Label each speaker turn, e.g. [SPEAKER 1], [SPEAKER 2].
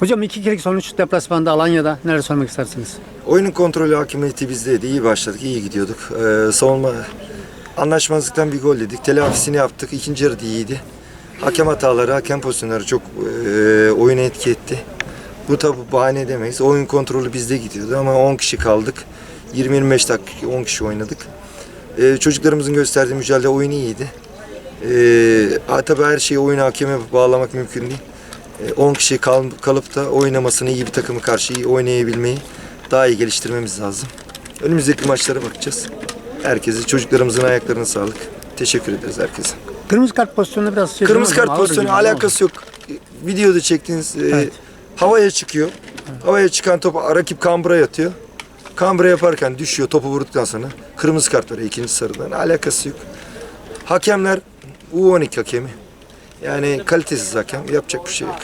[SPEAKER 1] Hocam iki kere sonuç deplasmanda Alanya'da neler söylemek istersiniz?
[SPEAKER 2] Oyunun kontrolü hakimiyeti bizdeydi. İyi başladık, iyi gidiyorduk. Ee, savunma anlaşmazlıktan bir gol yedik. Telafisini yaptık. İkinci yarı iyiydi. Hakem hataları, hakem pozisyonları çok e, oyuna etki etti. Bu tabi bahane edemeyiz. Oyun kontrolü bizde gidiyordu ama 10 kişi kaldık. 20-25 dakika 10 kişi oynadık. Ee, çocuklarımızın gösterdiği mücadele oyunu iyiydi. Ee, tabii her şeyi oyun hakeme bağlamak mümkün değil. Ee, 10 kişi kal, kalıp da oynamasını iyi bir takımı karşı iyi oynayabilmeyi daha iyi geliştirmemiz lazım. Önümüzdeki maçlara bakacağız. Herkese, çocuklarımızın ayaklarına sağlık. Teşekkür ederiz herkese.
[SPEAKER 1] Kırmızı kart pozisyonunda biraz şey
[SPEAKER 2] Kırmızı kart pozisyonu alakası yok. Videoda çektiğiniz e,
[SPEAKER 1] Evet.
[SPEAKER 2] havaya çıkıyor. Havaya çıkan topu rakip kambura yatıyor. Kambura yaparken düşüyor topu vurduktan sonra kırmızı kart veriyor ikinci sarıdan. Alakası yok. Hakemler U12 hakemi. Yani kalitesiz hakem. Yapacak bir şey yok.